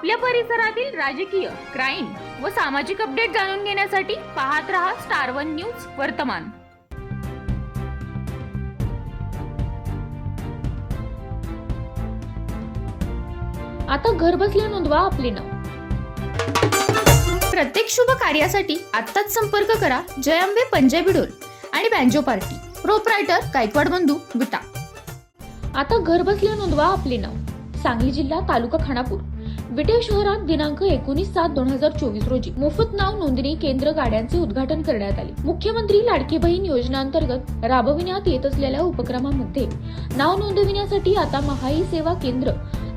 आपल्या परिसरातील राजकीय क्राईम व सामाजिक अपडेट जाणून घेण्यासाठी पाहत रहा स्टार वन न्यूज वर्तमान. आता घर बसल्या नोंदवा आपले नाव. प्रत्येक शुभ कार्यासाठी आत्ताच संपर्क करा जयांबे पंजाबी डोल आणि बँजो पार्टी प्रोपरायटर गायकवाड बंधू विटा आता घर बसल्या नोंदवा आपले नाव. सांगली जिल्हा तालुका खानापूर. विटे शहरात दिनांक एकोणीस सात दोन हजार चोवीस रोजी मोफत नाव नोंदणी केंद्र गाड्यांचे उद्घाटन करण्यात आले. मुख्यमंत्री लाडकी बहीण योजनांतर्गत राबविण्यात येत असलेल्या उपक्रमामध्ये नाव नोंदविण्यासाठी आता महाई सेवा केंद्र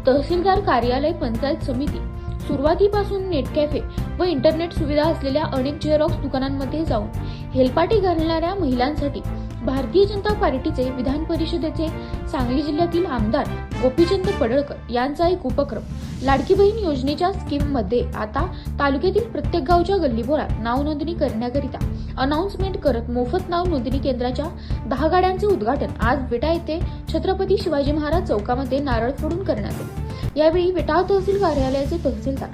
तहसीलदार कार्यालय पंचायत समिती सुरुवातीपासून नेट कॅफे व इंटरनेट सुविधा असलेल्या अनेक झेरॉक्स दुकानांमध्ये जाऊन हेलपाटी घालणाऱ्या महिलांसाठी भारतीय जनता पार्टीचे विधान परिषदेचे सांगली जिल्ह्यातील आमदार गोपीचंद पडळकर यांचा एक उपक्रम लाडकी बहीण योजनेच्या स्कीममध्ये आता तालुक्यातील प्रत्येक गावच्या गल्लीबोळात नाव नोंदणी करण्याकरिता अनाउन्समेंट करत मोफत नाव नोंदणी केंद्राच्या दहा गाड्यांचे उद्घाटन आज विटा येथे छत्रपती शिवाजी महाराज चौकामध्ये नारळ फोडून करण्यात आले. यावेळी विटा तहसील कार्यालयाचे तहसीलदार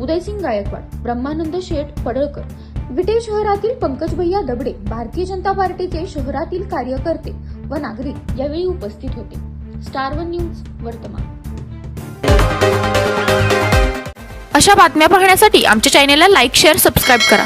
उदयसिंग गायकवाड ब्रह्मानंद शेठ पडळकर विटे शहरातील पंकज भैया दबडे भारतीय जनता पार्टीचे शहरातील कार्यकर्ते व नागरिक यावेळी उपस्थित होते. स्टार वन न्यूज वर्तमान. अशा बातम्या पाहण्यासाठी आमच्या चॅनेलला लाईक शेअर सबस्क्राईब करा.